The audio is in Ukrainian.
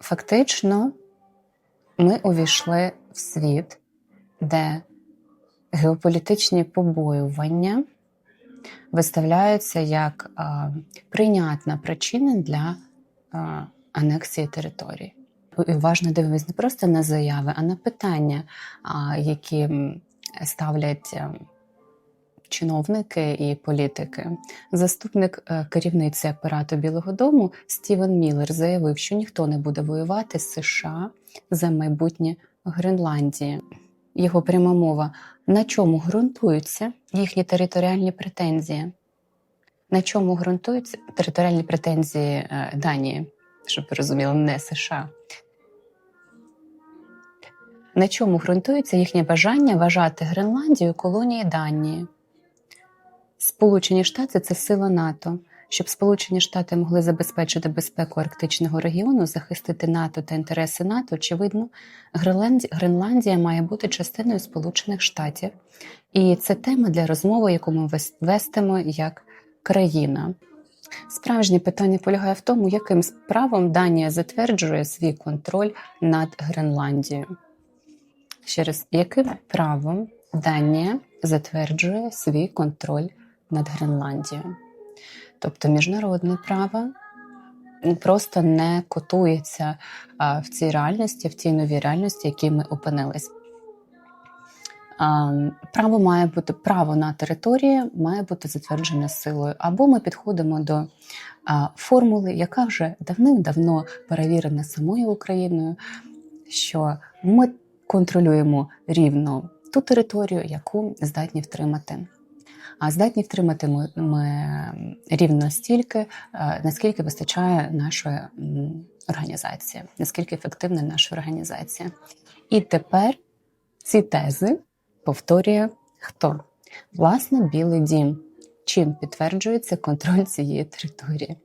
Фактично, ми увійшли в світ, де геополітичні побоювання виставляються як а, прийнятна причина для а, анексії територій. І уважно дивимось не просто на заяви, а на питання, а, які ставлять е, чиновники і політики. Заступник е, керівниці апарату Білого Дому Стівен Міллер заявив, що ніхто не буде воювати з США за майбутнє Гренландії. Його пряма мова на чому ґрунтуються їхні територіальні претензії? На чому ґрунтуються територіальні претензії е, Данії, щоб ви розуміли, не США? На чому ґрунтується їхнє бажання вважати Гренландію колонією Данії? Сполучені Штати це сила НАТО. Щоб Сполучені Штати могли забезпечити безпеку арктичного регіону, захистити НАТО та інтереси НАТО, очевидно, Гренландія має бути частиною Сполучених Штатів. І це тема для розмови, яку ми вес- вестимо як країна. Справжнє питання полягає в тому, яким правом Данія затверджує свій контроль над Гренландією. Ще раз, яким правом Данія затверджує свій контроль над Гренландією? Тобто міжнародне право просто не котується в цій реальності, в цій новій реальності, в якій ми опинились. Право має бути право на території має бути затверджене силою. Або ми підходимо до формули, яка вже давним-давно перевірена самою Україною, що ми контролюємо рівно ту територію, яку здатні втримати. А здатні втримати ми, рівно стільки, е, наскільки вистачає нашої організації, наскільки ефективна наша організація. І тепер ці тези повторює хто? Власне, Білий дім. Чим підтверджується контроль цієї території?